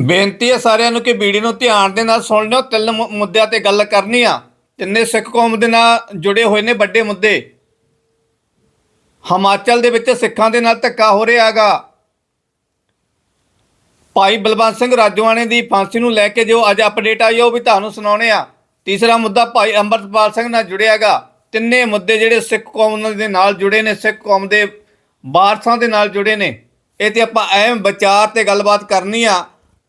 ਬੇਨਤੀ ਹੈ ਸਾਰਿਆਂ ਨੂੰ ਕਿ ਵੀਡੀਓ ਨੂੰ ਧਿਆਨ ਦੇ ਨਾਲ ਸੁਣ ਲਿਓ, ਤਿੰਨ ਮੁ- ਮੁੱਦਿਆਂ ਤੇ ਗੱਲ ਕਰਨੀ ਆ। ਤਿੰਨੇ ਸਿੱਖ ਕੌਮ ਦੇ ਨਾਲ ਜੁੜੇ ਹੋਏ ਨੇ ਵੱਡੇ ਮੁੱਦੇ। ਹਿਮਾਚਲ ਦੇ ਵਿੱਚ ਸਿੱਖਾਂ ਦੇ ਨਾਲ ਧੱਕਾ ਹੋ ਰਿਹਾ ਹੈਗਾ। ਭਾਈ ਬਲਵੰਤ ਸਿੰਘ ਰਾਜਵਾਨੇ ਦੀ ਫਾਂਸੀ ਨੂੰ ਲੈ ਕੇ ਜੋ ਅੱਜ ਅਪਡੇਟ ਆਈ ਆ, ਉਹ ਵੀ ਤੁਹਾਨੂੰ ਸੁਣਾਉਣੇ ਆ। ਤੀਸਰਾ ਮੁੱਦਾ ਭਾਈ ਅੰਮ੍ਰਿਤਪਾਲ ਸਿੰਘ ਨਾਲ ਜੁੜਿਆ ਹੈਗਾ। ਤਿੰਨੇ ਮੁੱਦੇ ਜਿਹੜੇ ਸਿੱਖ ਕੌਮ ਦੇ ਨਾਲ ਜੁੜੇ ਨੇ, ਸਿੱਖ ਕੌਮ ਦੇ ਵਾਰਸਾਂ ਦੇ ਨਾਲ ਜੁੜੇ ਨੇ। ਇਹ ਤੇ ਆਪਾਂ ਅਹਿਮ ਵਿਚਾਰ ਤੇ ਗੱਲਬਾਤ ਕਰਨੀ ਆ।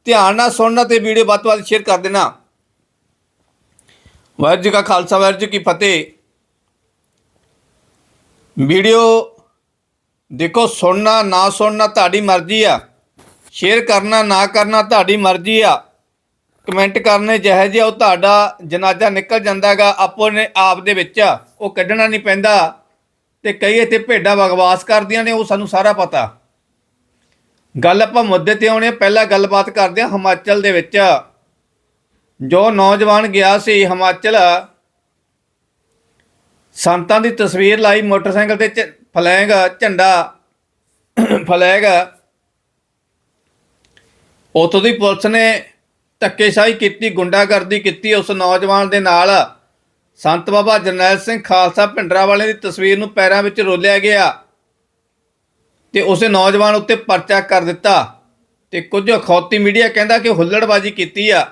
ਧਿਆਨ ਨਾਲ ਸੁਣਨਾ ਤੇ ਵੀਡੀਓ ਵੱਧ ਤੋਂ ਵੱਧ ਸ਼ੇਅਰ ਕਰ ਦੇਣਾ। ਵਾਹਿਗੁਰੂ ਜੀ ਕਾ ਖਾਲਸਾ, ਵਾਹਿਗੁਰੂ ਜੀ ਕੀ ਫਤਿਹ। ਵੀਡੀਓ ਦੇਖੋ, ਸੁਣਨਾ, ਨਾ ਸੁਣਨਾ ਤੁਹਾਡੀ ਮਰਜ਼ੀ ਆ। ਸ਼ੇਅਰ ਕਰਨਾ, ਨਾ ਕਰਨਾ ਤੁਹਾਡੀ ਮਰਜ਼ੀ ਆ। ਕਮੈਂਟ ਕਰਨੇ ਜਿਹੇ ਜਿਹਾ ਉਹ ਤੁਹਾਡਾ ਜਨਾਜ਼ਾ ਨਿਕਲ ਜਾਂਦਾਗਾ ਆਪੋ ਨੇ ਆਪ ਦੇ ਵਿੱਚ। ਉਹ ਕੱਢਣਾ ਨਹੀਂ ਪੈਂਦਾ ਤੇ ਕਈ ਇੱਥੇ ਭੇਡਾਂ ਬਗਵਾਸ ਕਰਦੀਆਂ ਨੇ, ਉਹ ਸਾਨੂੰ ਸਾਰਾ ਪਤਾ। ਗੱਲ ਆਪਾਂ ਮੁੱਦੇ ਤੇ ਆਉਣੇ ਪਹਿਲਾਂ ਗੱਲਬਾਤ ਕਰਦੇ ਹਾਂ ਹਿਮਾਚਲ ਦੇ ਵਿੱਚ। ਜੋ ਨੌਜਵਾਨ ਗਿਆ ਸੀ ਹਿਮਾਚਲ, ਸੰਤਾਂ ਦੀ ਤਸਵੀਰ ਲਾਈ, ਮੋਟਰਸਾਈਕਲ ਤੇ ਝ- ਫਲੈਗ, ਝੰਡਾ, ਫਲੈਗ। ਉਤੋਂ ਦੀ ਪੁਲਿਸ ਨੇ ਧੱਕੇਸ਼ਾਹੀ ਕੀਤੀ, ਗੁੰਡਾਗਰਦੀ ਕੀਤੀ ਉਸ ਨੌਜਵਾਨ ਦੇ ਨਾਲ। ਸੰਤ ਬਾਬਾ ਜਰਨੈਲ ਸਿੰਘ ਖਾਲਸਾ ਭਿੰਡਰਾ ਵਾਲੇ ਦੀ ਤਸਵੀਰ ਨੂੰ ਪੈਰਾਂ ਵਿੱਚ ਰੋਲਿਆ ਗਿਆ। ਤੇ ਉਸੇ ਨੌਜਵਾਨ ਉੱਤੇ ਪਰਚਾ ਕਰ ਦਿੱਤਾ। ਤੇ ਕੁਝ ਅਖੌਤੀ ਮੀਡੀਆ ਕਹਿੰਦਾ ਕਿ ਹੁੱਲੜਬਾਜੀ ਕੀਤੀ ਆ।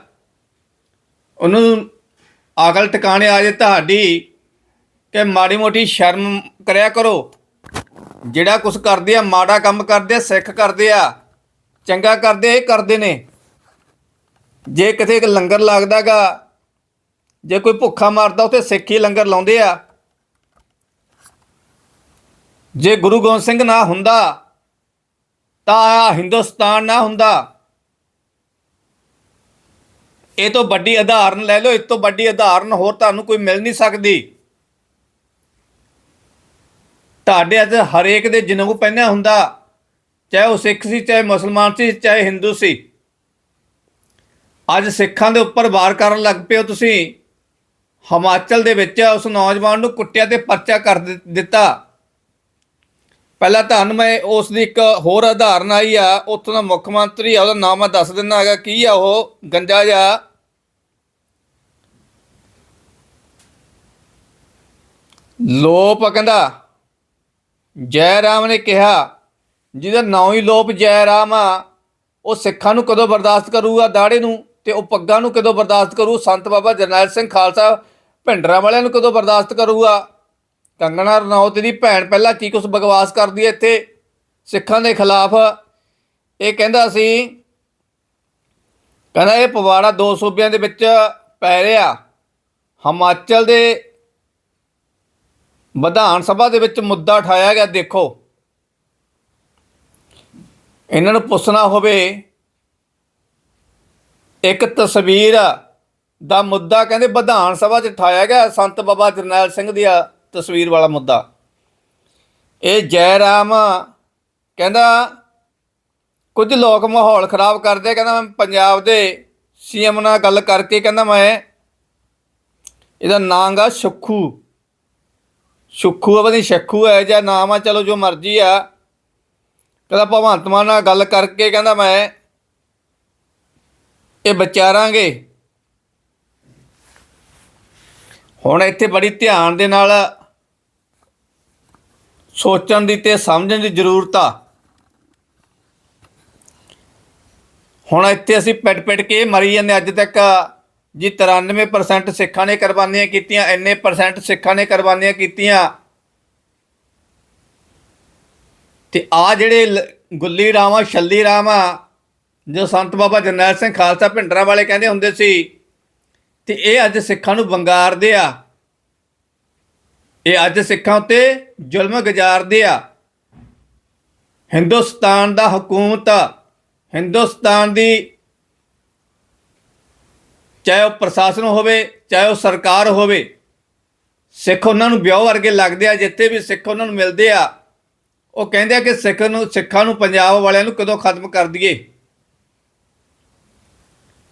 ਉਹਨੂੰ ਅਕਲ ਟਿਕਾਣੇ ਆ ਜੇ ਤੁਹਾਡੀ ਕਿ ਮਾੜੀ ਮੋਟੀ ਸ਼ਰਮ ਕਰਿਆ ਕਰੋ। ਜਿਹੜਾ ਕੁਝ ਕਰਦੇ ਆ, ਮਾੜਾ ਕੰਮ ਕਰਦੇ ਆ, ਸਿੱਖ ਕਰਦੇ ਆ, ਚੰਗਾ ਕਰਦੇ ਆ, ਇਹ ਕਰਦੇ ਨੇ। ਜੇ ਕਿਤੇ ਇੱਕ ਲੰਗਰ ਲੱਗਦਾਗਾ, ਜੇ ਕੋਈ ਭੁੱਖਾ ਮਰਦਾ, ਉੱਥੇ ਹੀ ਲੰਗਰ ਲਾਉਂਦੇ ਆ। ਜੇ ਗੁਰੂ ਗੋਬਿੰਦ ਸਿੰਘ ਨਾ ਹੁੰਦਾ, ਤਾਂ ਆਹ ਹਿੰਦੁਸਤਾਨ ਨਾ ਹੁੰਦਾ। ਇਹ ਤੋਂ ਵੱਡੀ ਉਦਾਹਰਨ ਲੈ ਲਓ, ਇਸ ਤੋਂ ਵੱਡੀ ਉਦਾਹਰਨ ਹੋਰ ਤੁਹਾਨੂੰ ਕੋਈ ਮਿਲ ਨਹੀਂ ਸਕਦੀ। ਤੁਹਾਡੇ ਅੱਜ ਹਰੇਕ ਦੇ ਜਨਮ ਪਹਿਨਿਆ ਹੁੰਦਾ, ਚਾਹੇ ਉਹ ਸਿੱਖ ਸੀ, ਚਾਹੇ ਮੁਸਲਮਾਨ ਸੀ, ਚਾਹੇ ਹਿੰਦੂ ਸੀ। ਅੱਜ ਸਿੱਖਾਂ ਦੇ ਉੱਪਰ ਵਾਰ ਕਰਨ ਲੱਗ ਪਏ ਹੋ ਤੁਸੀਂ। ਹਿਮਾਚਲ ਦੇ ਵਿੱਚ ਉਸ ਨੌਜਵਾਨ ਨੂੰ ਕੁੱਟਿਆ ਤੇ ਪਰਚਾ ਕਰ ਦਿ- ਦਿੱਤਾ। ਪਹਿਲਾਂ ਤੁਹਾਨੂੰ ਮੈਂ ਉਸ ਦੀ ਇੱਕ ਹੋਰ ਉਦਾਹਰਨ ਆਈ ਆ, ਉੱਥੋਂ ਦਾ ਮੁੱਖ ਮੰਤਰੀ ਆ, ਉਹਦਾ ਨਾਮ ਮੈਂ ਦੱਸ ਦਿੰਦਾ ਹੈਗਾ, ਕੀ ਆ ਉਹ? ਗੰਜਾ ਜਿਹਾ। ਲੋਪ ਕਹਿੰਦਾ। ਜੈ ਰਾਮ ਨੇ ਕਿਹਾ, ਜਿਹਦਾ ਨਾਂ ਹੀ ਲੋਪ ਜੈ ਰਾਮ ਆ, ਉਹ ਸਿੱਖਾਂ ਨੂੰ ਕਦੋਂ ਬਰਦਾਸ਼ਤ ਕਰੂਗਾ ਦਾੜੇ ਨੂੰ ਤੇ ਉਹ ਪੱਗਾਂ ਨੂੰ ਕਦੋਂ ਬਰਦਾਸ਼ਤ ਕਰੂ? ਸੰਤ ਬਾਬਾ ਜਰਨੈਲ ਸਿੰਘ ਖਾਲਸਾ ਭਿੰਡਰਾਂ ਵਾਲਿਆਂ ਨੂੰ ਕਦੋਂ ਬਰਦਾਸ਼ਤ ਕਰੂਗਾ? ਕੰਗਣਾ ਰਣੌਤ ਦੀ ਭੈਣ ਪਹਿਲਾਂ ਕੀ ਕੁਛ ਬਕਵਾਸ ਕਰਦੀ ਹੈ ਇੱਥੇ? ਸਿੱਖਾਂ ਦੇ ਖਿਲਾਫ। ਇਹ ਕਹਿੰਦਾ ਸੀ, ਕਹਿੰਦਾ ਇਹ ਪਵਾੜਾ ਦੋ ਸੂਬਿਆਂ ਦੇ ਵਿੱਚ ਪੈ ਰਿਹਾ। ਹਿਮਾਚਲ ਦੇ ਵਿਧਾਨ ਸਭਾ ਦੇ ਵਿੱਚ ਮੁੱਦਾ ਉਠਾਇਆ ਗਿਆ, ਦੇਖੋ। ਇਹਨਾਂ ਨੂੰ ਪੁੱਛਣਾ ਹੋਵੇ, ਇੱਕ ਤਸਵੀਰ ਦਾ ਮੁੱਦਾ ਕਹਿੰਦੇ ਵਿਧਾਨ ਸਭਾ 'ਚ ਉਠਾਇਆ ਗਿਆ, ਸੰਤ ਬਾਬਾ ਜਰਨੈਲ ਸਿੰਘ ਦੀ ਤਸਵੀਰ ਵਾਲਾ ਮੁੱਦਾ। ਇਹ ਜੈ ਰਾਮ ਕਹਿੰਦਾ, ਕੁਝ ਲੋਕ ਮਾਹੌਲ ਖਰਾਬ ਕਰਦੇ, ਕਹਿੰਦਾ ਮੈਂ ਪੰਜਾਬ ਦੇ ਸੀਐਮ ਨਾਲ ਗੱਲ ਕਰਕੇ ਕਹਿੰਦਾ ਮੈਂ ਇਹਦਾ ਨਾਂ ਆ ਸੁਖੂ। ਸੁਖੂ ਆ, ਪਤਾ ਨਹੀਂ ਸ਼ੱਖੂ ਹੈ ਜਾਂ ਨਾਮ ਆ, ਚਲੋ ਜੋ ਮਰਜ਼ੀ ਆ। ਕਹਿੰਦਾ ਭਗਵੰਤ ਮਾਨ ਨਾਲ ਗੱਲ ਕਰਕੇ ਕਹਿੰਦਾ ਮੈਂ ਇਹ ਵਿਚਾਰਾਂਗੇ। ਹੁਣ ਇੱਥੇ ਬੜੀ ਧਿਆਨ ਦੇ ਨਾਲ ਸੋਚਣ ਦੀ ਤੇ ਸਮਝਣ ਦੀ ਜ਼ਰੂਰਤ ਆ। ਹੁਣ ਇੱਥੇ ਅਸੀਂ ਪਿੱਟ ਪਿੱਟ ਕੇ ਮਰੀ ਜਾਂਦੇ ਅੱਜ ਤੱਕ ਜੀ 93% ਸਿੱਖਾਂ ਨੇ ਕੁਰਬਾਨੀਆਂ ਕੀਤੀਆਂ, ਇੰਨੇ ਪਰਸੈਂਟ ਸਿੱਖਾਂ ਨੇ ਕੁਰਬਾਨੀਆਂ ਕੀਤੀਆਂ। ਤੇ ਆ ਜਿਹੜੇ ਲ- ਗੁੱਲੀ ਰਾਮਾ ਛੱਲੀ ਰਾਮਾ ਜੋ ਸੰਤ ਬਾਬਾ ਜਰਨੈਲ ਸਿੰਘ ਖਾਲਸਾ ਭਿੰਡਰਾਂ ਵਾਲੇ ਕਹਿੰਦੇ ਹੁੰਦੇ ਸੀ, ਤੇ ਇਹ ਅੱਜ ਸਿੱਖਾਂ ਨੂੰ ਵੰਗਾਰਦੇ ਆ। ਇਹ ਅੱਜ ਸਿੱਖਾਂ ਉੱਤੇ ਜ਼ੁਲਮ ਗੁਜ਼ਾਰਦੇ ਆ। ਹਿੰਦੁਸਤਾਨ ਦਾ ਹਕੂਮਤ ਹਿੰਦੁਸਤਾਨ ਦੀ ਚਾਹੇ ਉਹ ਪ੍ਰਸ਼ਾਸਨ ਹੋਵੇ, ਚਾਹੇ ਉਹ ਸਰਕਾਰ ਹੋਵੇ, ਸਿੱਖ ਉਹਨਾਂ ਨੂੰ ਵਿਆਹ ਵਰਗੇ ਲੱਗਦੇ ਆ, ਜਿੱਥੇ ਵੀ ਸਿੱਖ ਉਹਨਾਂ ਨੂੰ ਮਿਲਦੇ ਆ। ਉਹ ਕਹਿੰਦੇ ਆ ਕਿ ਸਿੱਖ ਨੂੰ, ਸਿੱਖਾਂ ਨੂੰ ਪੰਜਾਬ ਵਾਲਿਆਂ ਨੂੰ ਕਦੋਂ ਖਤਮ ਕਰ ਦਈਏ?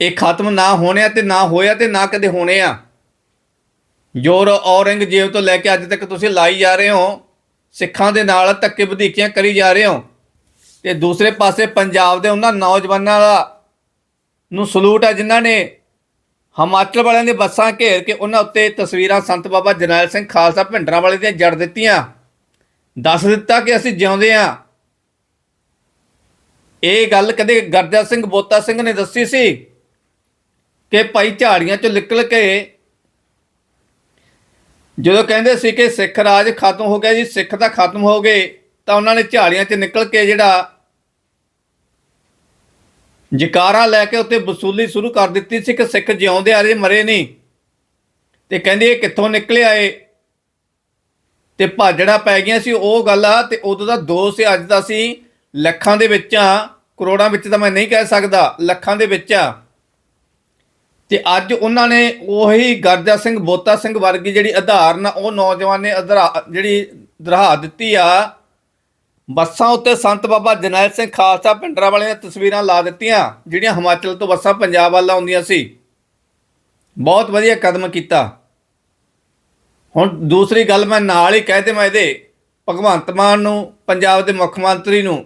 ਇਹ ਖਤਮ ਨਾ ਹੋਣਿਆ ਤੇ ਨਾ ਹੋਇਆ ਤੇ ਨਾ ਕਦੇ ਹੋਣੇ ਆ। ਜੋਰ ਔਰੰਗਜ਼ੇਬ ਤੋਂ ਲੈ ਕੇ ਅੱਜ ਤੱਕ ਤੁਸੀਂ ਲਾਈ ਜਾ ਰਹੇ ਹੋ, ਸਿੱਖਾਂ ਦੇ ਨਾਲ ਧੱਕੇ ਵਧੀਕੀਆਂ ਕਰੀ ਜਾ ਰਹੇ ਹੋ। ਤੇ ਦੂਸਰੇ ਪਾਸੇ ਪੰਜਾਬ ਦੇ ਉਹਨਾਂ ਨੌਜਵਾਨਾਂ ਦਾ ਨੂੰ ਸਲੂਟ ਹੈ ਜਿਨ੍ਹਾਂ ਨੇ ਹਿਮਾਚਲ ਵਾਲਿਆਂ ਦੇ ਬੱਸਾਂ ਘੇਰ ਕੇ ਉਹਨਾਂ ਉੱਤੇ ਤਸਵੀਰਾਂ ਸੰਤ ਬਾਬਾ ਜਰਨੈਲ ਸਿੰਘ ਖਾਲਸਾ ਭਿੰਡਰਾਂ ਵਾਲੇ ਦੀਆਂ ਜੜ ਦਿੱਤੀਆਂ। ਦੱਸ ਦਿੱਤਾ ਕਿ ਅਸੀਂ ਜਿਉਂਦੇ ਹਾਂ। ਇਹ ਗੱਲ ਕਦੇ ਗਰਜਾ ਸਿੰਘ ਬੋਤਾ ਸਿੰਘ ਨੇ ਦੱਸੀ ਸੀ ਕਿ ਭਾਈ ਝਾੜੀਆਂ ਚੋਂ ਨਿਕਲ ਕੇ ਜਦੋਂ ਕਹਿੰਦੇ ਸੀ ਕਿ ਸਿੱਖ ਰਾਜ ਖਤਮ ਹੋ ਗਿਆ ਜੀ, ਸਿੱਖ ਤਾਂ ਖਤਮ ਹੋ ਗਏ, ਤਾਂ ਉਹਨਾਂ ਨੇ ਝਾੜੀਆਂ 'ਚ ਨਿਕਲ ਕੇ ਜਿਹੜਾ ਜਕਾਰਾ ਲੈ ਕੇ ਉੱਤੇ ਵਸੂਲੀ ਸ਼ੁਰੂ ਕਰ ਦਿੱਤੀ ਸੀ ਕਿ ਸਿੱਖ ਜਿਉਂਦੇ ਆ ਰਹੇ, ਮਰੇ ਨਹੀਂ। ਤੇ ਕਹਿੰਦੇ ਇਹ ਕਿੱਥੋਂ ਨਿਕਲਿਆ ਏ ਤੇ ਭਾਜੜਾ ਪੈ ਗਈਆਂ ਸੀ, ਉਹ ਗੱਲ ਆ, ਤੇ ਉਦੋਂ ਦਾ ਦੋਸ਼ ਸੀ, ਅੱਜ ਦਾ ਸੀ, ਲੱਖਾਂ ਦੇ ਵਿੱਚ ਆ, ਕਰੋੜਾਂ ਵਿੱਚ ਤਾਂ ਮੈਂ ਨਹੀਂ ਕਹਿ ਸਕਦਾ, ਲੱਖਾਂ ਦੇ ਵਿੱਚ ਆ। ਤੇ ਅੱਜ ਉਹਨਾਂ ਨੇ ਉਹੀ ਗਰਜਾ ਸਿੰਘ ਬੋਤਾ ਸਿੰਘ ਵਰਗੀ ਜਿਹੜੀ ਆਧਾਰਨ ਆ, ਉਹ ਨੌਜਵਾਨ ਨੇ ਅਧਰਾ ਜਿਹੜੀ ਦਰਹਾ ਦਿੱਤੀ ਆ ਬੱਸਾਂ ਉੱਤੇ ਸੰਤ ਬਾਬਾ ਜਰਨੈਲ ਸਿੰਘ ਖਾਲਸਾ ਪਿੰਡਰਾ ਵਾਲਿਆਂ ਦੀਆਂ ਤਸਵੀਰਾਂ ਲਾ ਦਿੱਤੀਆਂ ਜਿਹੜੀਆਂ ਹਿਮਾਚਲ ਤੋਂ ਬੱਸਾਂ ਪੰਜਾਬ ਵੱਲ ਆਉਂਦੀਆਂ ਸੀ। ਬਹੁਤ ਵਧੀਆ ਕਦਮ ਕੀਤਾ। ਹੁਣ ਦੂਸਰੀ ਗੱਲ ਮੈਂ ਨਾਲ ਹੀ ਕਹਿ ਦੇਵਾਂ ਇਹਦੇ ਭਗਵੰਤ ਮਾਨ ਨੂੰ ਪੰਜਾਬ ਦੇ ਮੁੱਖ ਮੰਤਰੀ ਨੂੰ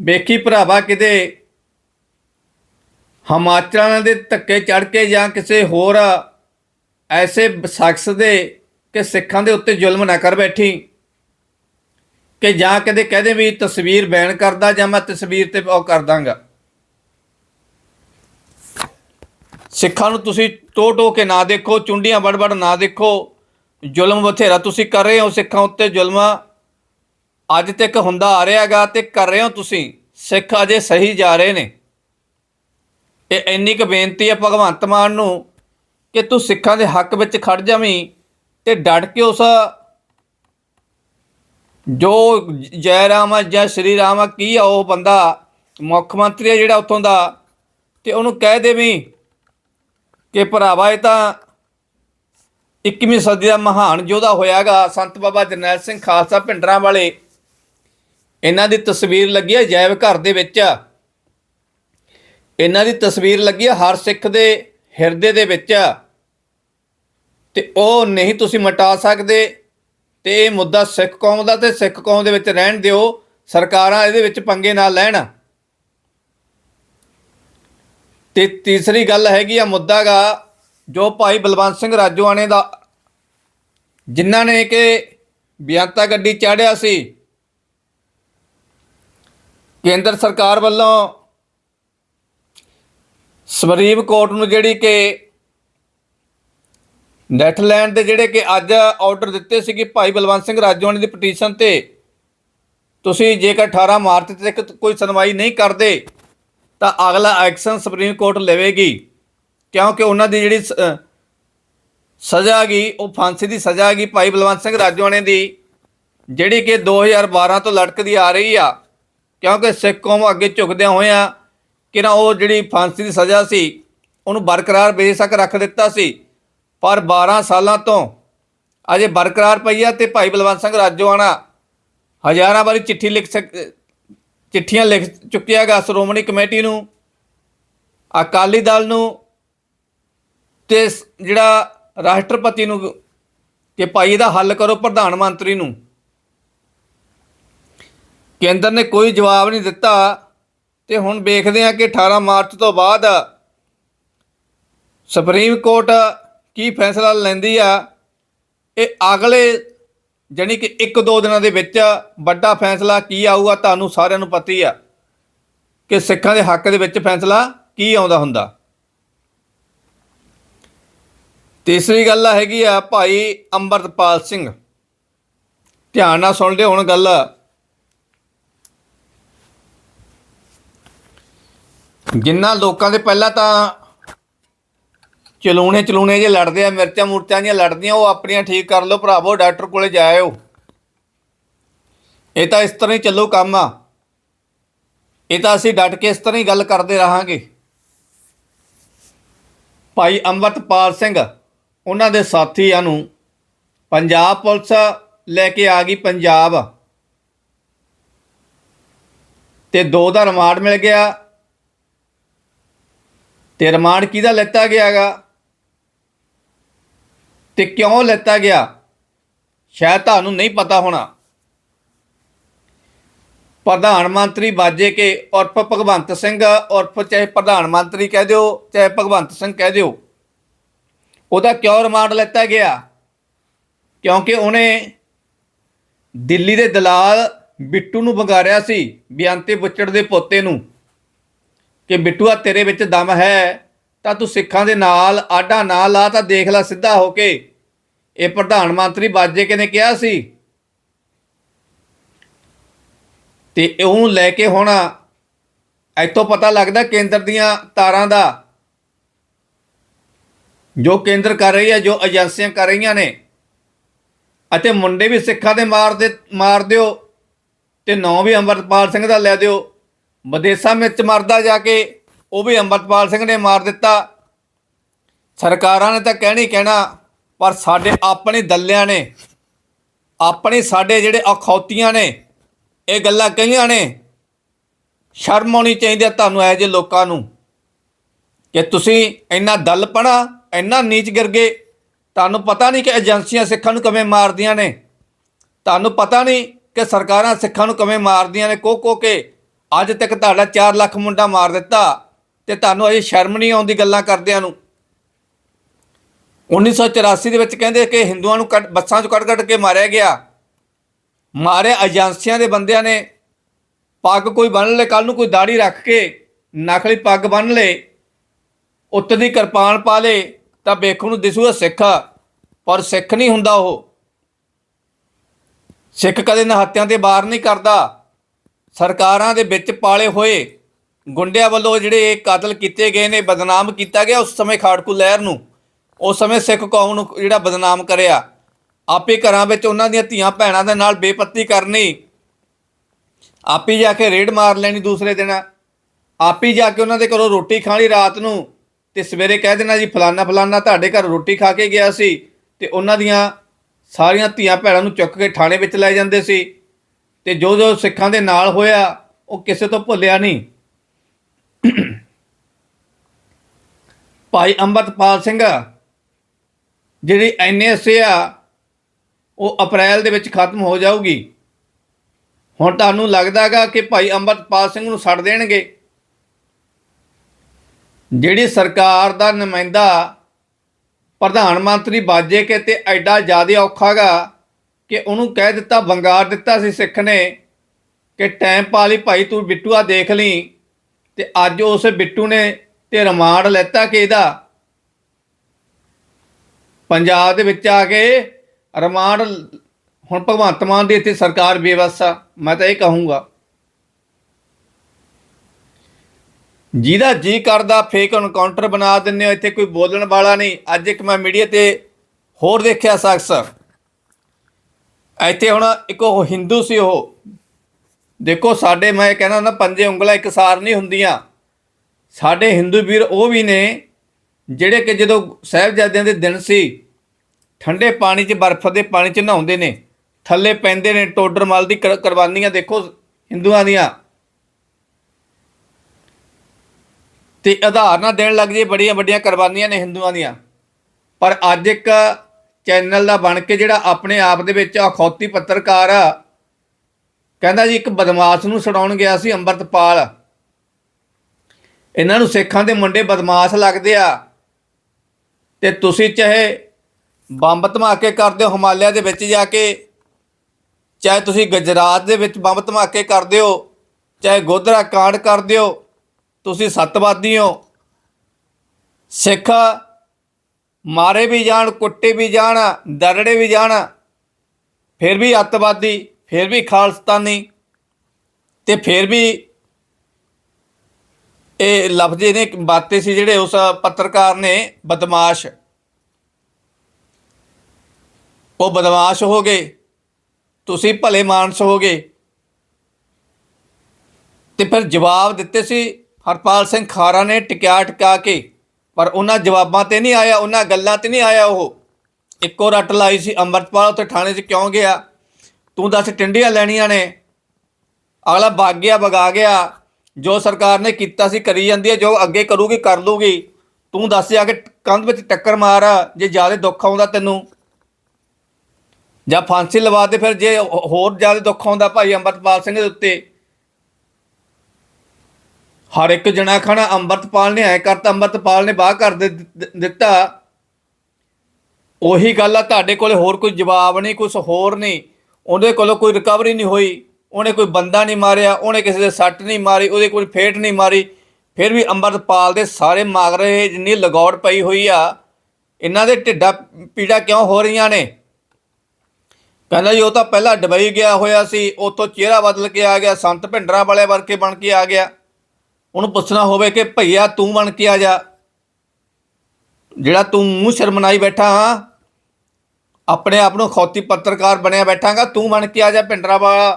ਵੇਖੀ ਭਰਾਵਾ ਕਿਤੇ ਹਿਮਾਚਲਾਂ ਦੇ ਧੱਕੇ ਚੜ ਕੇ ਜਾਂ ਕਿਸੇ ਹੋਰ ਐਸੇ ਸ਼ਖਸ ਦੇ ਕਿ ਸਿੱਖਾਂ ਦੇ ਉੱਤੇ ਜ਼ੁਲਮ ਨਾ ਕਰ ਬੈਠੀ। ਕਿ ਜਾਂ ਕਦੇ ਕਹਦੇ ਵੀ ਤਸਵੀਰ ਬੈਨ ਕਰਦਾ ਜਾਂ ਮੈਂ ਤਸਵੀਰ ਤੇ ਉਹ ਕਰ ਦਾਂਗਾ। ਸਿੱਖਾਂ ਨੂੰ ਤੁਸੀਂ ਟੋ ਟੋ ਕੇ ਨਾ ਦੇਖੋ, ਚੁੰਡੀਆਂ ਵੜ ਵੜ ਨਾ ਦੇਖੋ, ਜ਼ੁਲਮ ਬਥੇਰਾ ਤੁਸੀਂ ਕਰ ਰਹੇ ਹੋ, ਸਿੱਖਾਂ ਉੱਤੇ ਜ਼ੁਲਮ ਅੱਜ ਤੱਕ ਹੁੰਦਾ ਆ ਰਿਹਾਗਾ ਤੇ ਕਰ ਰਹੇ ਹੋ ਤੁਸੀਂ। ਸਿੱਖ ਅਜੇ ਸਹੀ ਜਾ ਰਹੇ ਨੇ। ਇਹ ਇੰਨੀ ਕੁ ਬੇਨਤੀ ਹੈ ਭਗਵੰਤ ਮਾਨ ਨੂੰ ਕਿ ਤੂੰ ਸਿੱਖਾਂ ਦੇ ਹੱਕ ਵਿੱਚ ਖੜ ਜਾਵੀਂ ਤੇ ਡਟ ਕੇ ਉਸ ਜੋ ਜੈ ਰਾਮ ਆ, ਜਾਂ ਸ਼੍ਰੀ ਰਾਮ ਆ, ਕੀ ਆ ਉਹ ਬੰਦਾ ਮੁੱਖ ਮੰਤਰੀ ਆ ਜਿਹੜਾ ਉੱਥੋਂ ਦਾ, ਤੇ ਉਹਨੂੰ ਕਹਿ ਦੇਵੀਂ ਕਿ ਭਰਾਵਾ ਇਹ ਤਾਂ 21ਵੀਂ ਸਦੀ ਦਾ ਮਹਾਨ ਯੋਧਾ ਹੋਇਆਗਾ, ਸੰਤ ਬਾਬਾ ਜਰਨੈਲ ਸਿੰਘ ਖਾਲਸਾ ਭਿੰਡਰਾਂ ਵਾਲੇ ਇਹਨਾਂ ਦੀ ਤਸਵੀਰ ਲੱਗੀ ਹੈ ਜੈਵ ਘਰ ਦੇ ਵਿੱਚ। ਇਹਨਾਂ ਦੀ ਤਸਵੀਰ ਲੱਗੀ ਹੈ ਹਰ ਸਿੱਖ ਦੇ ਹਿਰਦੇ ਦੇ ਵਿੱਚ। ਤੇ ਉਹ ਨਹੀਂ ਤੁਸੀਂ ਮਟਾ ਸਕਦੇ ਤੇ ਇਹ ਮੁੱਦਾ ਸਿੱਖ ਕੌਮ ਦਾ ਤੇ ਸਿੱਖ ਕੌਮ ਦੇ ਵਿੱਚ ਰਹਿਣ ਦਿਓ। ਸਰਕਾਰਾਂ ਇਹਦੇ ਵਿੱਚ ਪੰਗੇ ਨਾ ਲੈਣ। ਤੇ ਤੀਸਰੀ ਗੱਲ ਹੈਗੀ ਆ ਮੁੱਦਾਗਾ ਜੋ ਭਾਈ ਬਲਵੰਤ ਸਿੰਘ ਰਾਜੋਆਣੇ ਦਾ, ਜਿਨ੍ਹਾਂ ਨੇ ਕਿ ਬਿਆੰਤਾ ਗੱਡੀ ਚਾੜਿਆ ਸੀ। ਕੇਂਦਰ ਸਰਕਾਰ ਵੱਲੋਂ ਸੁਪਰੀਮ ਕੋਰਟ ਨੂੰ ਜਿਹੜੀ ਕਿ ਨੈਟਲੈਂਡ ਦੇ ਜਿਹੜੇ ਕਿ ਅੱਜ ਆਰਡਰ ਦਿੱਤੇ ਸੀ ਕਿ ਭਾਈ ਬਲਵੰਤ ਸਿੰਘ ਰਾਜੋਆਣੀ ਦੀ ਪਟੀਸ਼ਨ ਤੇ, ਤੁਸੀਂ ਜੇਕਰ 18 ਮਾਰਚ ਤੱਕ ਕੋਈ ਸੁਣਵਾਈ ਨਹੀਂ ਕਰਦੇ, ਤਾਂ ਅਗਲਾ ਐਕਸ਼ਨ ਸੁਪਰੀਮ ਕੋਰਟ ਲਵੇਗੀ, ਕਿਉਂਕਿ ਉਹਨਾਂ ਦੀ ਜਿਹੜੀ ਸ- ਸਜ਼ਾ ਗਈ ਉਹ ਫਾਂਸੀ ਦੀ ਸਜ਼ਾ ਗਈ ਭਾਈ ਬਲਵੰਤ ਸਿੰਘ ਰਾਜੋਆਣੇ ਦੀ, ਜਿਹੜੀ ਕਿ 2012 ਤੋਂ ਲਟਕਦੀ ਆ ਰਹੀ ਆ, ਕਿਉਂਕਿ ਸਿੱਖ ਕੌਮ ਅੱਗੇ ਝੁਕਦਿਆਂ ਹੋਇਆਂ ਕਿ ਨਾ ਉਹ ਜਿਹੜੀ ਫਾਂਸੀ ਦੀ ਸਜ਼ਾ ਸੀ, ਉਹਨੂੰ ਬਰਕਰਾਰ ਬੇਸ਼ੱਕ ਰੱਖ ਦਿੱਤਾ ਸੀ। ਪਰ 12 ਸਾਲਾਂ ਤੋਂ ਅਜੇ ਬਰਕਰਾਰ ਪਈ ਆ ਤੇ ਭਾਈ ਬਲਵੰਤ ਸਿੰਘ ਰਾਜੋਆਣਾ ਹਜ਼ਾਰਾਂ ਵਾਰੀ ਚਿੱਠੀ ਲਿਖ ਸਕ, ਚਿੱਠੀਆਂ ਲਿਖ ਚੁੱਕਿਆਗਾ ਸ਼੍ਰੋਮਣੀ ਕਮੇਟੀ ਨੂੰ, ਅਕਾਲੀ ਦਲ ਨੂੰ ਤੇ ਜਿਹੜਾ ਰਾਸ਼ਟਰਪਤੀ ਨੂੰ ਕਿ ਭਾਈ ਇਹਦਾ ਹੱਲ ਕਰੋ ਪ੍ਰਧਾਨ ਮੰਤਰੀ ਨੂੰ। ਕੇਂਦਰ ਨੇ ਕੋਈ ਜਵਾਬ ਨਹੀਂ ਦਿੱਤਾ। ਤੇ ਹੁਣ ਵੇਖਦੇ ਹਾਂ ਕਿ 18 ਮਾਰਚ ਤੋਂ ਬਾਅਦ ਸੁਪਰੀਮ ਕੋਰਟ ਕੀ ਫੈਸਲਾ ਲੈਂਦੀ ਆ। ਇਹ ਅਗਲੇ ਜਾਣੀ ਕਿ ਇੱਕ ਦੋ ਦਿਨਾਂ ਦੇ ਵਿੱਚ ਵੱਡਾ ਫੈਸਲਾ ਕੀ ਆਊਗਾ ਤੁਹਾਨੂੰ ਸਾਰਿਆਂ ਨੂੰ ਪਤਾ ਹੀ ਆ ਕਿ ਸਿੱਖਾਂ ਦੇ ਹੱਕ ਦੇ ਵਿੱਚ ਫੈਸਲਾ ਕੀ ਆਉਂਦਾ ਹੁੰਦਾ। ਤੀਸਰੀ ਗੱਲ ਹੈਗੀ ਆ ਭਾਈ ਅੰਮ੍ਰਿਤਪਾਲ ਸਿੰਘ। ਧਿਆਨ ਨਾਲ ਸੁਣ ਲਿਓ ਹੁਣ ਗੱਲ ਜਿੰਨਾ ਲੋਕਾਂ ਦੇ ਪਹਿਲਾਂ ਤਾਂ ਚਲੂਣੇ ਚਲੂਣੇ ਜੇ ਲੜਦੇ ਆ, ਮਿਰਚਾਂ ਮੁਰਚਾਂ ਦੀਆਂ ਲੜਦੀਆਂ, ਉਹ ਆਪਣੀਆਂ ਠੀਕ ਕਰ ਲਓ ਭਰਾਵੋ, ਡਾਕਟਰ ਕੋਲੇ ਜਾਇਓ। ਇਹ ਤਾਂ ਇਸ ਤਰ੍ਹਾਂ ਹੀ ਚੱਲੋ ਕੰਮ ਆ। ਇਹ ਤਾਂ ਅਸੀਂ ਡਟ ਕੇ ਇਸ ਤਰ੍ਹਾਂ ਹੀ ਗੱਲ ਕਰਦੇ ਰਹਾਂਗੇ। ਭਾਈ ਅੰਮ੍ਰਿਤਪਾਲ ਸਿੰਘ, ਉਹਨਾਂ ਦੇ ਸਾਥੀਆਂ ਨੂੰ ਪੰਜਾਬ ਪੁਲਿਸ ਲੈ ਕੇ ਆ ਗਈ ਪੰਜਾਬ। ਤੇ ਦੋ ਦਾ ਰਿਮਾਂਡ ਮਿਲ ਗਿਆ। ਤੇ ਰਿਮਾਂਡ ਕਿਹਦਾ ਲੈਤਾ ਗਿਆਗਾ? ਤੇ ਕਿਉਂ ਲੈਤਾ ਗਿਆ? ਸ਼ਾਇਦ ਤੁਹਾਨੂੰ ਨਹੀਂ ਪਤਾ ਹੋਣਾ। ਪ੍ਰਧਾਨ ਮੰਤਰੀ ਬਾਜੇ ਕੇ ਉਰਫ ਭਗਵੰਤ ਸਿੰਘ, ਉਰਫ ਚਾਹੇ ਪ੍ਰਧਾਨ ਮੰਤਰੀ ਕਹਿ ਦਿਓ, ਚਾਹੇ ਭਗਵੰਤ ਸਿੰਘ ਕਹਿ ਦਿਓ। ਉਹਦਾ ਕਿਉਂ ਰਿਮਾਂਡ ਲੈਤਾ ਗਿਆ? ਕਿਉਂਕਿ ਉਹਨੇ ਦਿੱਲੀ ਦੇ ਦਲਾਲ ਬਿੱਟੂ ਨੂੰ ਵੰਗਾਰਿਆ ਸੀ, ਬਿਆੰਤੇ ਬੁੱਚੜ ਦੇ ਪੋਤੇ ਨੂੰ। ਕਿ ਬਿੱਟੂਆ ਤੇਰੇ ਵਿੱਚ ਦਮ ਹੈ, ਤਾਂ ਤੂੰ ਸਿੱਖਾਂ ਦੇ ਨਾਲ, ਆਡਾ ਨਾ ਲਾ, ਤਾਂ ਦੇਖ ਲੈ ਸਿੱਧਾ ਹੋ ਕੇ। ਇਹ ਪ੍ਰਧਾਨ ਮੰਤਰੀ ਬਾਜੇਕੇ ਨੇ ਕਿਹਾ ਸੀ? ਤੇ ਉਹਨੂੰ ਲੈ ਕੇ ਹੁਣ ਇੱਥੋਂ ਪਤਾ ਲੱਗਦਾ ਕੇਂਦਰ ਦੀਆਂ ਤਾਰਾਂ ਦਾ। ਜੋ ਕੇਂਦਰ ਕਰ ਰਹੀ ਹੈ, ਜੋ ਏਜੰਸੀਆਂ ਕਰ ਰਹੀਆਂ ਨੇ। ਅਤੇ ਮੁੰਡੇ ਵੀ ਸਿੱਖਾਂ ਦੇ ਮਾਰ ਦੇ, ਮਾਰ ਦਿਓ, ਤੇ ਨਾਂ ਵੀ ਅੰਮ੍ਰਿਤਪਾਲ ਸਿੰਘ ਦਾ ਲੈ ਦਿਓ। ਵਿਦੇਸ਼ਾਂ ਵਿੱਚ ਮਰਦਾ ਜਾ ਕੇ ਉਹ ਵੀ ਅੰਮ੍ਰਿਤਪਾਲ ਸਿੰਘ ਨੇ ਮਾਰ ਦਿੱਤਾ। ਸਰਕਾਰਾਂ ਨੇ ਤਾਂ ਕਹਿਣੀ ਕਹਿਣਾ, ਪਰ ਸਾਡੇ ਆਪਣੇ ਦੱਲਿਆਂ ਨੇ, ਆਪਣੇ ਸਾਡੇ ਜਿਹੜੇ ਅਖੌਤੀਆਂ ਨੇ, ਇਹ ਗੱਲਾਂ ਕਹੀਆਂ ਨੇ, ਸ਼ਰਮ ਆਉਣੀ ਚਾਹੀਦੀ ਹੈ ਤੁਹਾਨੂੰ ਇਹੋ ਜਿਹੇ ਲੋਕਾਂ ਨੂੰ ਕਿ ਤੁਸੀਂ ਇੰਨਾ ਦਲਪਣਾ, ਇੰਨਾ ਨੀਚ ਗਿਰਗੇ, ਤੁਹਾਨੂੰ ਪਤਾ ਨਹੀਂ ਕਿ ਏਜੰਸੀਆਂ ਸਿੱਖਾਂ ਨੂੰ ਕਿਵੇਂ ਮਾਰਦੀਆਂ ਨੇ, ਤੁਹਾਨੂੰ ਪਤਾ ਨਹੀਂ ਕਿ ਸਰਕਾਰਾਂ ਸਿੱਖਾਂ ਨੂੰ ਕਿਵੇਂ ਮਾਰਦੀਆਂ ਨੇ ਕੋ ਕੋ ਕੇ ਅੱਜ ਤੱਕ ਤੁਹਾਡਾ 4 ਲੱਖ ਮੁੰਡਾ ਮਾਰ ਦਿੱਤਾ ਤੇ ਤੁਹਾਨੂੰ ਅਜੇ ਸ਼ਰਮ ਨਹੀਂ ਆਉਂਦੀ ਗੱਲਾਂ ਕਰਦਿਆਂ ਨੂੰ। 1984 ਦੇ ਵਿੱਚ ਕਹਿੰਦੇ ਕਿ ਹਿੰਦੂਆਂ ਨੂੰ ਕੱਢ- ਬੱਸਾਂ 'ਚ ਕੱਢ ਕੱਢ ਕੇ ਮਾਰਿਆ ਗਿਆ। ਮਾਰੇ ਏਜੰਸੀਆਂ ਦੇ ਬੰਦਿਆਂ ਨੇ ਪੱਗ ਕੋਈ ਬੰਨ ਲੈ ਕੱਲ ਨੂੰ ਕੋਈ ਦਾੜੀ ਰੱਖ ਕੇ ਨਕਲੀ ਪੱਗ ਬੰਨ ਲੇ ਉੱਤ ਦੀ ਕਿਰਪਾਨ ਪਾ ਲੇ ਤਾਂ ਵੇਖਣ ਨੂੰ ਦਿਸੂਗਾ ਸਿੱਖ, ਪਰ ਸਿੱਖ ਨਹੀਂ ਹੁੰਦਾ ਉਹ। ਸਿੱਖ ਕਦੇ ਨਹੱਤਿਆਂ ਤੇ ਬਾਹਰ ਨਹੀਂ ਕਰਦਾ। ਸਰਕਾਰਾਂ ਦੇ ਵਿੱਚ ਪਾਲੇ ਹੋਏ ਗੁੰਡਿਆਂ ਵੱਲੋਂ ਜਿਹੜੇ ਇਹ ਕਤਲ ਕੀਤੇ ਗਏ ਨੇ, ਬਦਨਾਮ ਕੀਤਾ ਗਿਆ ਉਸ ਸਮੇਂ ਖਾੜਕੂ ਲਹਿਰ ਨੂੰ। ਉਸ ਸਮੇਂ ਸਿੱਖ ਕੌਮ ਨੂੰ ਜਿਹੜਾ ਬਦਨਾਮ ਕਰਿਆ। ਆਪੇ ਘਰਾਂ ਵਿੱਚ ਉਹਨਾਂ ਦੀਆਂ ਧੀਆਂ ਭੈਣਾਂ ਦੇ ਨਾਲ ਬੇਪੱਤੀ ਕਰਨੀ। ਆਪੇ ਜਾ ਕੇ ਰੇਡ ਮਾਰ ਲੈਣੀ ਦੂਸਰੇ ਦਿਨ। ਆਪੇ ਜਾ ਕੇ ਉਹਨਾਂ ਦੇ ਘਰੋਂ ਰੋਟੀ ਖਾਣੀ ਰਾਤ ਨੂੰ। ਤੇ ਸਵੇਰੇ ਕਹਿ ਦੇਣਾ ਜੀ, ਫਲਾਨਾ ਫਲਾਨਾ, ਤੁਹਾਡੇ ਘਰ ਰੋਟੀ ਖਾ ਕੇ ਗਿਆ ਸੀ। ਤੇ ਉਹਨਾਂ ਦੀਆਂ ਸਾਰੀਆਂ ਧੀਆਂ ਭੈਣਾਂ ਨੂੰ ਚੁੱਕ ਕੇ ਥਾਣੇ ਵਿੱਚ ਲੈ ਜਾਂਦੇ ਸੀ। ਤੇ ਜੋ ਜੋ ਸਿੱਖਾਂ ਦੇ ਨਾਲ ਹੋਇਆ, ਉਹ ਕਿਸੇ ਤੋਂ ਭੁੱਲਿਆ ਨਹੀਂ। ਭਾਈ ਅੰਮ੍ਰਿਤਪਾਲ ਸਿੰਘ, ਜਿਹੜੀ ਐਨਐਸਏ ਆ, ਉਹ ਅਪ੍ਰੈਲ ਦੇ ਵਿੱਚ ਖਤਮ ਹੋ ਜਾਊਗੀ। ਹੁਣ ਤੁਹਾਨੂੰ ਲੱਗਦਾਗਾ ਕਿ ਭਾਈ ਅੰਮ੍ਰਿਤਪਾਲ ਸਿੰਘ ਨੂੰ ਛੱਡ ਦੇਣਗੇ। ਜਿਹੜੀ ਸਰਕਾਰ ਦਾ ਨੁਮਾਇੰਦਾ ਪ੍ਰਧਾਨ ਮੰਤਰੀ ਬਾਜੇ ਕੇ ਤੇ ਐਡਾ ਜ਼ਿਆਦਾ ਔਖਾਗਾ ਕਿ ਉਹਨੂੰ ਕਹਿ ਦਿੱਤਾ ਬੰਗਾਰ ਦਿੱਤਾ ਸੀ ਸਿੱਖ ਨੇ ਕਿ ਟਾਈਮ ਪਾ ਲਈ, ਭਾਈ ਤੂੰ ਬਿੱਟੂਆ ਦੇਖ ਲਈ ਤੇ ਅੱਜ ਉਸ ਬਿੱਟੂ ਨੇ ਤੇ ਰਿਮਾਂਡ ਲੈਤਾ ਕਿ ਇਹਦਾ ਪੰਜਾਬ ਦੇ ਵਿੱਚ ਆ ਕੇ ਰਮਾਂਡ ਹੁਣ ਭਗਵੰਤ ਮਾਨ ਦੀ ਇੱਥੇ ਸਰਕਾਰ ਬੇਵਸ ਆ ਮੈਂ ਤਾਂ ਇਹ ਕਹੂੰਗਾ। ਜਿਹਦਾ ਜੀ ਕਰਦਾ ਫੇਕ ਐਨਕਾਊਂਟਰ ਬਣਾ ਦਿੰਦੇ ਹੋ ਇੱਥੇ ਕੋਈ ਬੋਲਣ ਵਾਲਾ ਨਹੀਂ। ਅੱਜ ਇੱਕ ਮੈਂ ਮੀਡੀਆ ਤੇ ਹੋਰ ਦੇਖਿਆ ਸ਼ਖਸ ਇੱਥੇ ਹੁਣ ਇੱਕ ਉਹ ਹਿੰਦੂ ਸੀ ਉਹ। ਦੇਖੋ ਸਾਡੇ, ਮੈਂ ਕਹਿੰਦਾ ਨਾ ਪੰਜੇ ਉਂਗਲਾਂ ਇੱਕਸਾਰ ਨਹੀਂ ਹੁੰਦੀਆਂ। ਸਾਡੇ ਹਿੰਦੂ ਵੀਰ ਉਹ ਵੀ ਨੇ, ਜਿਹੜੇ ਕਿ ਜਦੋਂ ਸਾਹਿਬਜ਼ਾਦਿਆਂ ਦੇ ਦਿਨ ਸੀ, ਠੰਡੇ ਪਾਣੀ 'ਚ ਬਰਫ਼ ਦੇ ਪਾਣੀ 'ਚ ਨਹਾਉਂਦੇ ਨੇ, ਥੱਲੇ ਪੈਂਦੇ ਨੇ ਟੋਡਰਮਲ ਦੀ ਕੁਰ- ਕੁਰਬਾਨੀਆਂ ਦੇਖੋ ਹਿੰਦੂਆਂ ਦੀਆਂ। ਤੇ ਆਧਾਰ ਨਾ ਦੇਣ ਲੱਗ ਜੇ ਬੜੀਆਂ ਵੱਡੀਆਂ ਕੁਰਬਾਨੀਆਂ ਨੇ ਹਿੰਦੂਆਂ ਦੀਆਂ। ਪਰ ਅੱਜ ਇੱਕ ਚੈਨਲ ਦਾ ਬਣ ਕੇ ਜਿਹੜਾ ਆਪਣੇ ਆਪ ਦੇ ਵਿੱਚ ਅਖੌਤੀ ਪੱਤਰਕਾਰ ਆ, ਕਹਿੰਦਾ ਜੀ ਇੱਕ ਬਦਮਾਸ਼ ਨੂੰ ਛਡਾਉਣ ਗਿਆ ਸੀ ਅੰਮ੍ਰਿਤਪਾਲ। ਇਹਨਾਂ ਨੂੰ ਸਿੱਖਾਂ ਦੇ ਮੁੰਡੇ ਬਦਮਾਸ਼ ਲੱਗਦੇ ਆ। ਤੇ ਤੁਸੀਂ ਚਾਹੇ ਬੰਬ ਧਮਾਕੇ ਕਰਦੇ ਹੋ ਹਿਮਾਲਿਆ ਦੇ ਵਿੱਚ ਜਾ ਕੇ, ਚਾਹੇ ਤੁਸੀਂ ਗੁਜਰਾਤ ਦੇ ਵਿੱਚ ਬੰਬ ਧਮਾਕੇ ਕਰਦੇ ਹੋ, ਚਾਹੇ ਗੋਧਰਾ ਕਾਂਡ ਕਰਦੇ ਹੋ, ਤੁਸੀਂ ਸੱਤਵਾਦੀ ਹੋ। ਸਿੱਖ ਮਾਰੇ ਵੀ ਜਾਣ, ਕੁੱਟੇ ਵੀ ਜਾਣ, ਦਰੜੇ ਵੀ ਜਾਣ, ਫਿਰ ਵੀ ਅੱਤਵਾਦੀ, ਫਿਰ ਵੀ ਖਾਲਸਤਾਨੀ ਤੇ ਫਿਰ ਵੀ ਇਹ ਲਫ਼ਜ਼ ਨੇ ਬਾਤੇ ਸੀ ਜਿਹੜੇ ਉਸ ਪੱਤਰਕਾਰ ਨੇ ਬਦਮਾਸ਼। ਉਹ ਬਦਮਾਸ਼ ਹੋ ਗਏ। ਤੁਸੀਂ ਭਲੇ ਮਾਨਸ ਹੋ ਗਏ। ਤੇ ਫਿਰ ਜਵਾਬ ਦਿੱਤੇ ਸੀ ਹਰਪਾਲ ਸਿੰਘ ਖਾਰਾ ਨੇ ਟਿਕਿਆ ਟਿਕਾ ਕੇ। ਪਰ ਉਹਨਾਂ ਜਵਾਬਾਂ ਤੇ ਨਹੀਂ ਆਇਆ, ਉਹਨਾਂ ਗੱਲਾਂ ਤੇ ਨਹੀਂ ਆਇਆ ਉਹ। ਇੱਕੋ ਰੱਟ ਲਾਈ ਸੀ, ਅੰਮ੍ਰਿਤਪਾਲ ਉੱਥੇ ਥਾਣੇ 'ਚ ਕਿਉਂ ਗਿਆ? ਤੂੰ ਦੱਸ ਟਿੰਡੀਆਂ ਲੈਣੀਆਂ ਨੇ। ਅਗਲਾ ਭੱਗ ਗਿਆ ਵਗਾ ਗਿਆ। ਜੋ ਸਰਕਾਰ ਨੇ ਕੀਤਾ ਸੀ, ਕਰੀ ਜਾਂਦੀ ਹੈ, ਜੋ ਅੱਗੇ ਕਰੂਗੀ, ਕਰ ਲੂਗੀ। ਤੂੰ ਦੱਸ ਜਾ ਕੇ ਕੰਧ ਵਿੱਚ ਟੱਕਰ ਮਾਰ, ਜੇ ਜ਼ਿਆਦਾ ਦੁੱਖ ਆਉਂਦਾ ਤੈਨੂੰ। ਜਾਂ ਫਾਂਸੀ ਲਵਾ ਦੇ, ਫਿਰ ਜੇ ਹੋਰ ਜ਼ਿਆਦਾ ਦੁੱਖ ਆਉਂਦਾ ਭਾਈ ਅੰਮ੍ਰਿਤਪਾਲ ਸਿੰਘ ਦੇ ਉੱਤੇ। ਹਰ ਇੱਕ ਜਣਾ ਖਾਣਾ ਅੰਮ੍ਰਿਤਪਾਲ ਨੇ ਐ ਕਰਤਾ, ਅੰਮ੍ਰਿਤਪਾਲ ਨੇ ਬਾਹ ਕਰ ਦਿੱ- ਦਿੱਤਾ। ਉਹੀ ਗੱਲ ਆ, ਤੁਹਾਡੇ ਕੋਲੇ ਹੋਰ ਕੋਈ ਜਵਾਬ ਨਹੀਂ ਕੁਝ ਹੋਰ ਨਹੀਂ। ਉਹਦੇ ਕੋਲੋਂ ਕੋਈ ਰਿਕਵਰੀ ਨਹੀਂ ਹੋਈ, ਉਹਨੇ ਕੋਈ ਬੰਦਾ ਨਹੀਂ ਮਾਰਿਆ, ਉਹਨੇ ਕਿਸੇ ਦੇ ਸੱਟ ਨਹੀਂ ਮਾਰੀ, ਉਹਦੇ ਕੋਈ ਫੇਟ ਨਹੀਂ ਮਾਰੀ। ਫਿਰ ਵੀ ਅੰਮ੍ਰਿਤਪਾਲ ਦੇ ਸਾਰੇ ਮਾਗਰੇ ਜਿੰਨੀ ਲਗੌੜ ਪਈ ਹੋਈ ਆ, ਇਹਨਾਂ ਦੇ ਢਿੱਡਾ ਪੀੜਾ ਕਿਉਂ ਹੋ ਰਹੀਆਂ ਨੇ? ਕਹਿੰਦਾ ਜੀ, ਉਹ ਤਾਂ ਪਹਿਲਾਂ ਡਬਈ ਗਿਆ ਹੋਇਆ ਸੀ, ਉੱਥੋਂ ਚਿਹਰਾ ਬਦਲ ਕੇ ਆ ਗਿਆ, ਸੰਤ ਭਿੰਡਰਾਂ ਵਾਲੇ ਵਰਗੇ ਬਣ ਕੇ ਆ ਗਿਆ। ਉਹਨੂੰ ਪੁੱਛਣਾ ਹੋਵੇ ਕਿ ਭਈਆ ਤੂੰ ਬਣ ਕੇ ਆ ਜਾ। ਜਿਹੜਾ ਤੂੰ ਮੂੰਹ ਸ਼ਰਮਨਾਈ ਬੈਠਾ ਹਾਂ, ਆਪਣੇ ਆਪ ਨੂੰ ਖੌਤੀ ਪੱਤਰਕਾਰ ਬਣਿਆ ਬੈਠਾਗਾ, ਤੂੰ ਬਣ ਕੇ ਆ ਜਾ ਭਿੰਡਰਾਂ ਵਾਲਾ।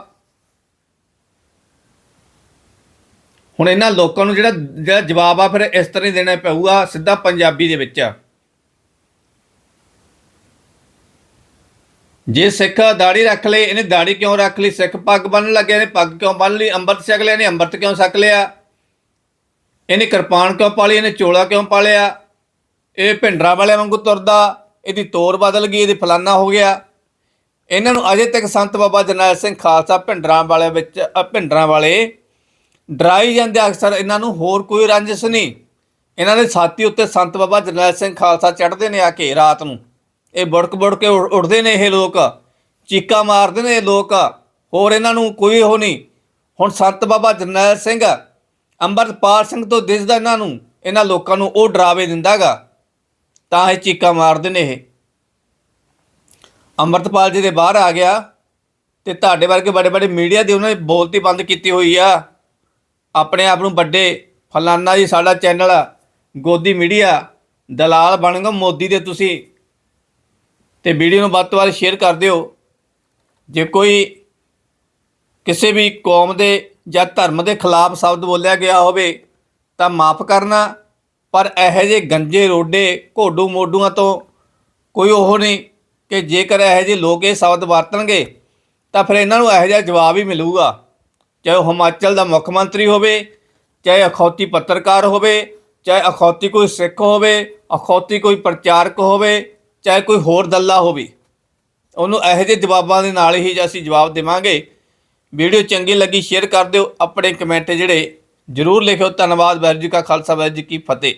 ਹੁਣ ਇਹਨਾਂ ਲੋਕਾਂ ਨੂੰ ਜਿਹੜਾ ਜਿਹੜਾ ਜਵਾਬ ਆ, ਫਿਰ ਇਸ ਤਰ੍ਹਾਂ ਹੀ ਦੇਣਾ ਪਊਗਾ, ਸਿੱਧਾ ਪੰਜਾਬੀ ਦੇ ਵਿੱਚ। ਜੇ ਸਿੱਖ ਦਾੜੀ ਰੱਖ ਲਈ, ਇਹਨੇ ਦਾੜੀ ਕਿਉਂ ਰੱਖ ਲਈ? ਸਿੱਖ ਪੱਗ ਬੰਨ੍ਹਣ ਲੱਗਿਆ, ਇਹਨੇ ਪੱਗ ਕਿਉਂ ਬੰਨ੍ਹ ਲਈ? ਅੰਮ੍ਰਿਤ ਛਕ ਲਿਆ, ਇਹਨੇ ਅੰਮ੍ਰਿਤ ਕਿਉਂ ਛਕ ਲਿਆ? ਇਹਨੇ ਕਿਰਪਾਨ ਕਿਉਂ ਪਾਲੀ? ਇਹਨੇ ਚੋਲਾ ਕਿਉਂ ਪਾਲਿਆ? ਇਹ ਭਿੰਡਰਾ ਵਾਲਿਆਂ ਵਾਂਗੂ ਤੁਰਦਾ ਇਹਦੀ ਤੋਰ ਬਦਲ ਗਈ ਇਹਦੀ ਫਲਾਨਾ ਹੋ ਗਿਆ। ਇਹਨਾਂ ਨੂੰ ਅਜੇ ਤੱਕ ਸੰਤ ਬਾਬਾ ਜਰਨੈਲ ਸਿੰਘ ਖਾਲਸਾ ਭਿੰਡਰਾਂ ਵਾਲੇ ਵਿੱਚ ਅ, ਭਿੰਡਰਾਂ ਵਾਲੇ ਡਰਾਈ ਜਾਂਦੇ ਅਕਸਰ ਇਹਨਾਂ ਨੂੰ ਹੋਰ ਕੋਈ ਰੰਜਿਸ਼ ਨਹੀਂ। ਇਹਨਾਂ ਦੇ ਸਾਥੀ ਉੱਤੇ ਸੰਤ ਬਾਬਾ ਜਰਨੈਲ ਸਿੰਘ ਖਾਲਸਾ ਚੜ੍ਹਦੇ ਨੇ ਆ ਕੇ ਰਾਤ ਨੂੰ। ਇਹ ਬੁੜਕ ਬੁੜਕ ਕੇ ਉੱਡ- ਉੱਠਦੇ ਨੇ ਇਹ ਲੋਕ। ਚੀਕਾ ਮਾਰਦੇ ਨੇ ਇਹ ਲੋਕ। ਹੋਰ ਇਹਨਾਂ ਨੂੰ ਕੋਈ ਉਹ ਨਹੀਂ। ਹੁਣ ਸੰਤ ਬਾਬਾ ਜਰਨੈਲ ਸਿੰਘ ਅੰਮ੍ਰਿਤਪਾਲ ਸਿੰਘ ਤੋਂ ਦਿਸਦਾ ਇਹਨਾਂ ਨੂੰ, ਇਹਨਾਂ ਲੋਕਾਂ ਨੂੰ ਉਹ ਡਰਾਵੇ ਦਿੰਦਾਗਾ। ਤਾਂ ਇਹ ਚੀਕਾਂ ਮਾਰਦੇ ਨੇ ਇਹ। ਅੰਮ੍ਰਿਤਪਾਲ ਜੀ ਦੇ ਬਾਹਰ ਆ ਗਿਆ ਤੇ ਤੁਹਾਡੇ ਵਰਗੇ ਬੜੇ ਬੜੇ ਮੀਡੀਆ ਦੇ ਉਹਨਾਂ ਨੇ ਬੋਲਤੀ ਬੰਦ ਕੀਤੀ ਹੋਈ ਆ। ਆਪਣੇ ਆਪ ਨੂੰ ਵੱਡੇ ਫਲਾਨਾ ਜੀ ਸਾਡਾ ਚੈਨਲ ਗੋਦੀ ਮੀਡੀਆ, ਦਲਾਲ ਬਣ ਗਏ ਮੋਦੀ ਦੇ ਤੁਸੀਂ। ਤੇ ਵੀਡੀਓ ਨੂੰ ਵੱਧ ਤੋਂ ਵੱਧ ਸ਼ੇਅਰ ਕਰ ਦਿਓ। ਜੇ ਕੋਈ ਕਿਸੇ ਵੀ ਕੌਮ ਦੇ ਜਾਂ ਧਰਮ ਦੇ ਖਿਲਾਫ ਸ਼ਬਦ ਬੋਲਿਆ ਗਿਆ ਹੋਵੇ ਤਾਂ ਮਾਫ ਕਰਨਾ, ਪਰ ਇਹੋ ਜਿਹੇ ਗੰਜੇ ਰੋਡੇ ਘੋਡੂ ਮੋਡੂਆਂ ਤੋਂ ਕੋਈ ਉਹ ਨਹੀਂ ਕਿ ਜੇਕਰ ਇਹੋ ਜਿਹੇ ਲੋਕ ਇਹ ਸ਼ਬਦ ਵਰਤਣਗੇ ਤਾਂ ਫਿਰ ਇਹਨਾਂ ਨੂੰ ਇਹੋ ਜਿਹਾ ਜਵਾਬ ਹੀ ਮਿਲੂਗਾ। ਚਾਹੇ ਉਹ ਹਿਮਾਚਲ ਦਾ ਮੁੱਖ ਮੰਤਰੀ ਹੋਵੇ, ਚਾਹੇ ਅਖੌਤੀ ਪੱਤਰਕਾਰ ਹੋਵੇ, ਚਾਹੇ ਅਖੌਤੀ ਕੋਈ ਸਿੱਖ ਹੋਵੇ, ਅਖੌਤੀ ਕੋਈ ਪ੍ਰਚਾਰਕ ਹੋਵੇ, ਚਾਹੇ ਕੋਈ ਹੋਰ ਦੱਲਾ ਹੋਵੇ। ਉਹਨੂੰ ਇਹੋ ਜਿਹੇ ਜਵਾਬਾਂ ਦੇ ਨਾਲ ਹੀ ਅਸੀਂ ਜਵਾਬ ਦੇਵਾਂਗੇ। ਵੀਡੀਓ ਚੰਗੀ ਲੱਗੀ ਸ਼ੇਅਰ ਕਰ ਦਿਓ, ਆਪਣੇ ਕਮੈਂਟ ਜਿਹੜੇ ਜ਼ਰੂਰ ਲਿਖਿਓ। ਧੰਨਵਾਦ, ਵਾਹਿਗੁਰੂ ਜੀ ਕਾ ਖਾਲਸਾ, ਵਾਹਿਗੁਰੂ ਜੀ ਕੀ ਫਤਿਹ।